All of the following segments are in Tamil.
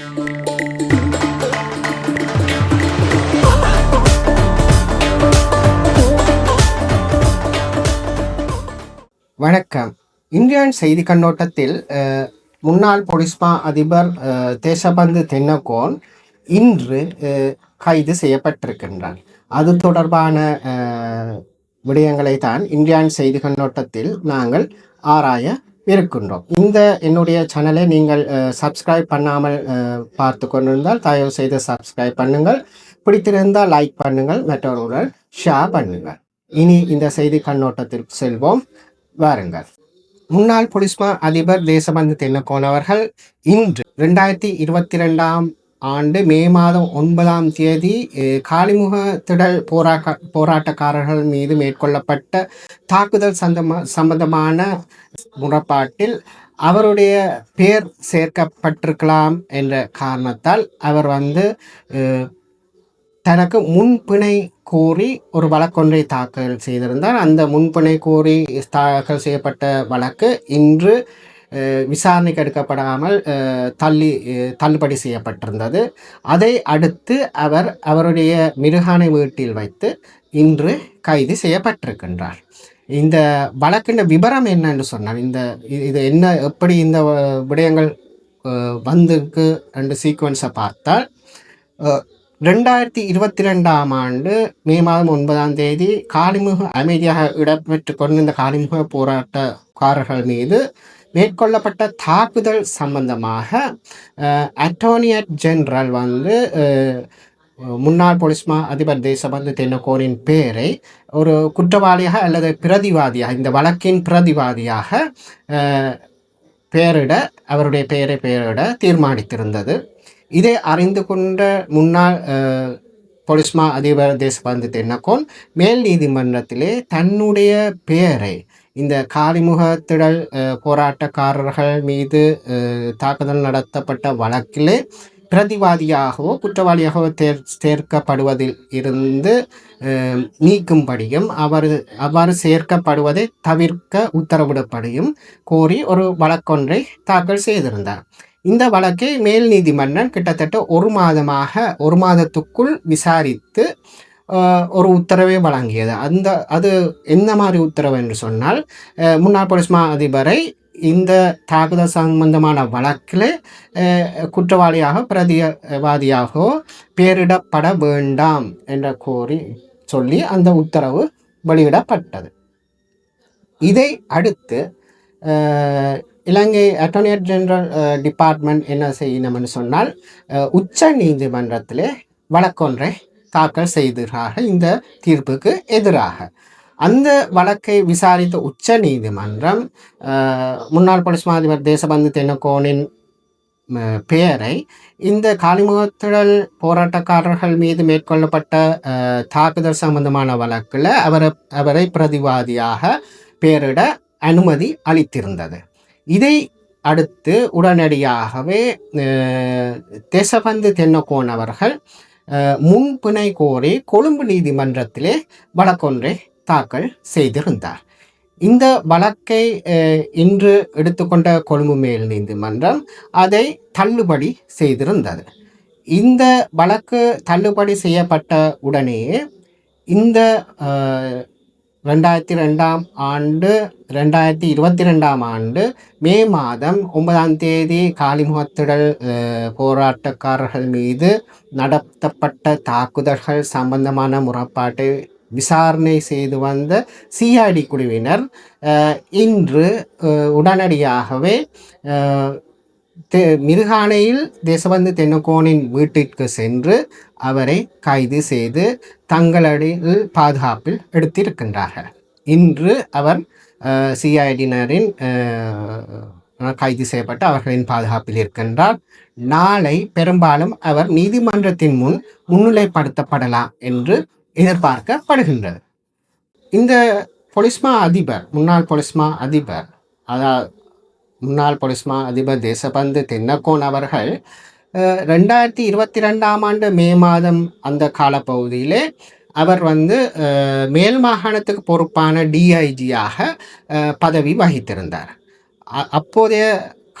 வணக்கம். இந்தியன் செய்தி கண்ணோட்டத்தில் முன்னாள் பொலிஸ்மா அதிபர் தேசபந்து தென்னகோன் இன்று கைது செய்யப்பட்டிருக்கின்றார். அது தொடர்பான விடயங்களை தான் இந்தியன் செய்தி கண்ணோட்டத்தில் நாங்கள் ஆராய இருக்கின்றோம். இந்த என்னுடைய சேனலை நீங்கள் சப்ஸ்கிரைப் பண்ணாமல் பார்த்து கொண்டிருந்தால் தயவு செய்து சப்ஸ்கிரைப் பண்ணுங்கள். பிடித்திருந்தால் லைக் பண்ணுங்கள். மற்றவர்களுடன் ஷேர் பண்ணுங்கள். இனி இந்த செய்தி கண்ணோட்டத்திற்கு செல்வோம். வாருங்கள். முன்னாள் பொலிஸ்மா அதிபர் தேசபந்து தென்னக்கோனவர்கள் அவர்கள் இன்று ரெண்டாயிரத்தி இருபத்தி ரெண்டாம் ஆண்டு மே மாதம் ஒன்பதாம் தேதி காலிமுக திடல் போராட்ட போராட்டக்காரர்கள் மீது மேற்கொள்ளப்பட்ட தாக்குதல் சந்தமா சம்பந்தமான முறைப்பாட்டில் அவருடைய பெயர் சேர்க்கப்பட்டிருக்கலாம் என்ற காரணத்தால் அவர் வந்து தனக்கு முன்பிணை கோரி ஒரு வழக்கொன்றை தாக்கல் செய்திருந்தார். அந்த முன்பிணை கோரி தாக்கல் செய்யப்பட்ட வழக்கு இன்று அஹ், விசாரணைக்கு எடுக்கப்படாமல் அஹ், தள்ளி அஹ், தள்ளுபடி செய்யப்பட்டிருந்தது. அதை அடுத்து அவர் அவருடைய மிருகானை வீட்டில் வைத்து இன்று கைது செய்யப்பட்டிருக்கின்றார். இந்த வழக்கின விபரம் என்னன்னு சொன்னால் இந்த இது இது என்ன எப்படி இந்த விடயங்கள் அஹ், வந்திருக்கு ரெண்டு சீக்வன்ஸை பார்த்தால் ரெண்டாயிரத்தி இருபத்தி ரெண்டாம் ஆண்டு மே மாதம் ஒன்பதாம் தேதி காலிமுக அமைதியாக இடம்பெற்று இந்த காலிமுக போராட்டக்காரர்கள் மீது மேற்கொள்ளப்பட்ட தாக்குதல் சம்பந்தமாக அட்டோனியட் ஜெனரல் வந்து முன்னாள் பொலிஸ்மா அதிபர் தேசபந்து தென்னக்கோரின் பேரை ஒரு குற்றவாளியாக அல்லது பிரதிவாதியாக இந்த வழக்கின் பிரதிவாதியாக பெயரிட அவருடைய பெயரை பெயரிட தீர்மானித்திருந்தது. இதை அறிந்து கொண்ட முன்னாள் பொலிஸ்மா அதிபர் தேசபந்து தென்னகோன் மேல் நீதிமன்றத்திலே தன்னுடைய பெயரை இந்த காலிமுக திடல் போராட்டக்காரர்கள் மீது தாக்குதல் நடத்தப்பட்ட வழக்கிலே பிரதிவாதியாகவோ குற்றவாளியாகவோ தேர் சேர்க்கப்படுவதில் இருந்து நீக்கும்படியும் அவர் அவ்வாறு சேர்க்கப்படுவதை தவிர்க்க உத்தரவிடப்படியும் கோரி ஒரு வழக்கொன்றை தாக்கல் செய்திருந்தார். இந்த வழக்கை மேல் நீதிமன்றம் கிட்டத்தட்ட ஒரு மாதமாக ஒரு மாதத்துக்குள் விசாரித்து ஒரு உத்தரவை வழங்கியது. அந்த அது என்ன மாதிரி உத்தரவு என்று சொன்னால் முன்னாள் போலீஸ் மா அதிபரை இந்த தாக்குதல் சம்பந்தமான வழக்கில் குற்றவாளியாக பிரதிவாதியாகவோ பெயரிடப்பட வேண்டாம் என்ற கோரி சொல்லி அந்த உத்தரவு வெளியிடப்பட்டது. இதை அடுத்து இலங்கை அட்டர்னி ஜெனரல் டிபார்ட்மெண்ட் என்ன செய்யணும்னு சொன்னால் உச்ச நீதிமன்றத்தில் வழக்கொன்றை தாக்கல் செய்துகிறார்கள். இந்த தீர்ப்புக்கு எதிராக. அந்த வழக்கை விசாரித்த உச்ச நீதிமன்றம் முன்னாள் போலீஸ் மாதிபர் தேசபந்து தென்னக்கோனின் பெயரை இந்த காலிமுகத்திடல் போராட்டக்காரர்கள் மீது மேற்கொள்ளப்பட்ட தாக்குதல் சம்பந்தமான வழக்கில் அவரை அவரை பிரதிவாதியாக பெயரிட அனுமதி அளித்திருந்தது. இதை அடுத்து உடனடியாகவே தேசபந்து தென்னக்கோன் அவர்கள் முன்பிணை கோரி கொழும்பு நீதிமன்றத்திலே வழக்கொன்றை தாக்கல் செய்திருந்தார். இந்த வழக்கை இன்று எடுத்துக்கொண்ட கொழும்பு மேல் நீதிமன்றம் அதை தள்ளுபடி செய்திருந்தது. இந்த வழக்கு தள்ளுபடி செய்யப்பட்ட உடனேயே இந்த ரெண்டாயிரத்தி ரெண்டாம் ஆண்டு ரெண்டாயிரத்தி இருபத்தி ரெண்டாம் ஆண்டு மே மாதம் ஒன்பதாம் தேதி காலிமுகத்திடல் போராட்டக்காரர்கள் மீது நடத்தப்பட்ட தாக்குதல்கள் சம்பந்தமான முறைப்பாட்டை விசாரணை செய்து வந்த சிஐடி குழுவினர் இன்று உடனடியாகவே அஹ், தெ- மிருகானையில் தேசபந்து தென்னகோனின் வீட்டிற்கு சென்று அவரை கைது செய்து தங்களடியில் பாதுகாப்பில் எடுத்திருக்கின்றார்கள். இன்று அவர் சிஐடியினரின் கைது செய்யப்பட்டு அவர்களின் பாதுகாப்பில் இருக்கின்றார். நாளை பெரும்பாலும் அவர் நீதிமன்றத்தின் முன் முன்னிலைப்படுத்தப்படலாம் என்று எதிர்பார்க்கப்படுகின்றது. இந்த பொலிஸ்மா அதிபர் முன்னாள் பொலிஸ்மா அதிபர் அதாவது முன்னாள் பொலிஸ்மா அதிபர் தேசபந்து தென்னகோன் அவர்கள் ரெண்டாயிரத்தி இருபத்தி ரெண்டாம் ஆண்டு மே மாதம் அந்த காலப்பகுதியிலே அவர் வந்து மேல் மாகாணத்துக்கு பொறுப்பான டிஐஜியாக பதவி வகித்திருந்தார். அப்போதைய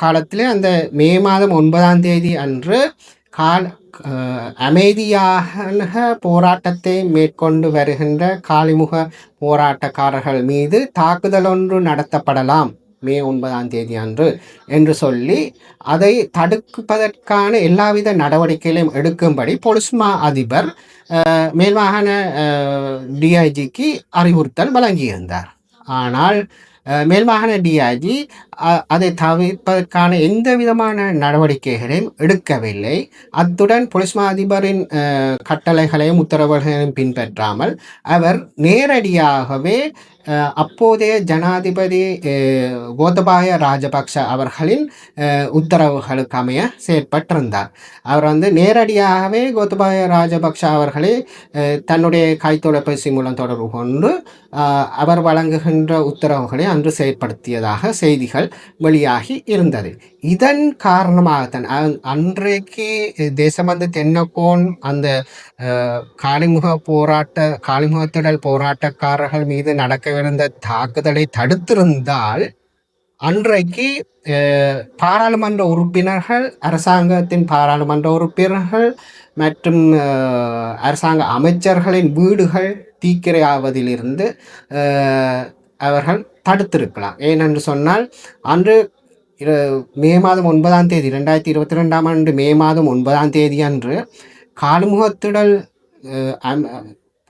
காலத்திலே அந்த மே மாதம் ஒன்பதாம் தேதி அன்று கால் அமைதியாக போராட்டத்தை மேற்கொண்டு வருகின்ற காலிமுக போராட்டக்காரர்கள் மீது தாக்குதல் ஒன்று நடத்தப்படலாம் மே ஒன்பதாம் தேதி அன்று என்று சொல்லி அதை தடுப்பதற்கான எல்லாவித நடவடிக்கைகளையும் எடுக்கும்படி பொலிஸ்மா அதிபர் மேல்மாகாண டிஐஜிக்கு அறிவுறுத்தல் வழங்கியிருந்தார். ஆனால் மேல்மாகாண டிஐஜி அதை தவிர்ப்பதற்கான எந்த விதமான நடவடிக்கைகளையும் எடுக்கவில்லை. அத்துடன் போலீஸ் மா அதிபரின் கட்டளைகளையும் உத்தரவுகளையும் பின்பற்றாமல் அவர் நேரடியாகவே அப்போதைய ஜனாதிபதி அஹ், கோத்தபாய ராஜபக்ஷ அவர்களின் உத்தரவுகளுக்கமைய உத்தரவுகளுக்கு அமைய செயற்பட்டிருந்தார் அவர் வந்து நேரடியாகவே கோத்தபாய ராஜபக்ஷ அவர்களை தன்னுடைய கைத்தொலைபேசி மூலம் தொடர்பு கொண்டு அவர் வழங்குகின்ற உத்தரவுகளை அன்று செயற்படுத்தியதாக செய்திகள் வெளியாகி இருந்தது இதன் காரணமாகத்தான் அ- அன்றைக்கு தேசபந்து தென்னக்கோன் அந்த காளிமுக போராட்ட காளிமுகத்திடல் போராட்டக்காரர்கள் மீது நடக்க நடக்கவிருந்த தாக்குதலை தடுத்திருந்தால் அன்றைக்கு பாராளுமன்ற உறுப்பினர்கள் அரசாங்கத்தின் பாராளுமன்ற உறுப்பினர்கள் மற்றும் அரசாங்க அமைச்சர்களின் வீடுகள் தீக்கிரையாவதிலிருந்து அவர்கள் தடுத்திருக்கலாம். ஏனென்று சொன்னால் அன்று மே மாதம் ஒன்பதாம் தேதி ரெண்டாயிரத்தி இருபத்தி ரெண்டாம் ஆண்டு மே மாதம் ஒன்பதாம் தேதி அன்று காலுமுகத்திடல் அம்-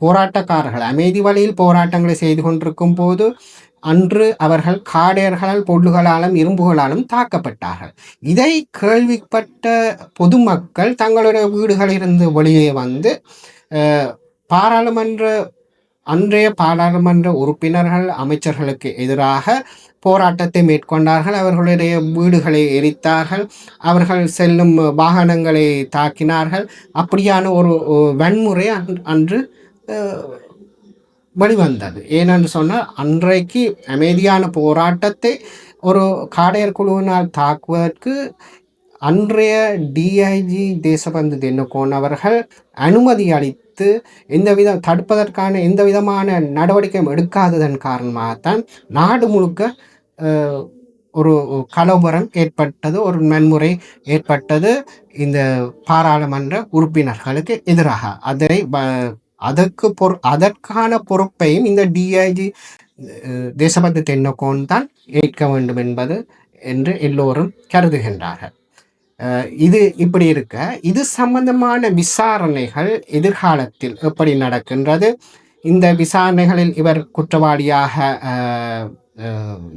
போராட்டக்காரர்கள் அமைதி வழியில் போராட்டங்களை செய்து கொண்டிருக்கும் போது அன்று அவர்கள் காடையர்களால் பொருள்களாலும் இரும்புகளாலும் தாக்கப்பட்டார்கள். இதை கேள்விப்பட்ட பொதுமக்கள் தங்களுடைய வீடுகளிலிருந்து வெளியே வந்து பாராளுமன்ற அன்றைய பாராளுமன்ற உறுப்பினர்கள் அமைச்சர்களுக்கு எதிராக போராட்டத்தை மேற்கொண்டார்கள். அவர்களுடைய வீடுகளை எரித்தார்கள். அவர்கள் செல்லும் வாகனங்களை தாக்கினார்கள். அப்படியான ஒரு வன்முறை அன்- அன்று வெளிவந்தது. ஏனென்று சொன்னால் அன்றைக்கு அமைதியான போராட்டத்தை ஒரு காடையர் குழுவினால் தாக்குவதற்கு அன்றைய டிஐஜி தேசபந்து தென்னுகோன் அவர்கள் அனுமதி அளித்து எந்தவித தடுப்பதற்கான எந்த விதமான நடவடிக்கையும் எடுக்காததன் காரணமாகத்தான் நாடு முழுக்க ஒரு கலவரம் ஏற்பட்டது ஒரு நன்முறை ஏற்பட்டது இந்த பாராளுமன்ற உறுப்பினர்களுக்கு எதிராக. அதனை வ- அதற்கு பொறு அதற்கான பொறுப்பையும் இந்த டிஐஜி தேசபந்து தென்னக்கோன் தான் ஏற்க வேண்டும் என்பது என்று எல்லோரும் கருதுகின்றார்கள். இது இப்படி இருக்க இது சம்பந்தமான விசாரணைகள் எதிர்காலத்தில் எப்படி நடக்கின்றது? இந்த விசாரணைகளில் இவர் குற்றவாளியாக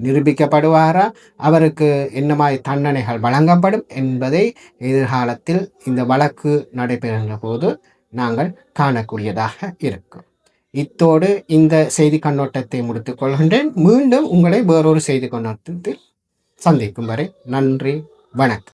நிரூபிக்கப்படுவாரா? அவருக்கு என்ன மாதிரி தண்டனைகள் வழங்கப்படும் என்பதை எதிர்காலத்தில் இந்த வழக்கு நடைபெறுகின்ற போது நாங்கள் காணக்கூடியதாக இருக்கும். இத்தோடு இந்த செய்தி கண்ணோட்டத்தை முடித்துக் கொள்கின்றேன். மீண்டும் உங்களை வேறொரு செய்தி கண்ணோட்டத்தில் சந்திக்கும் வரை நன்றி வணக்கம்.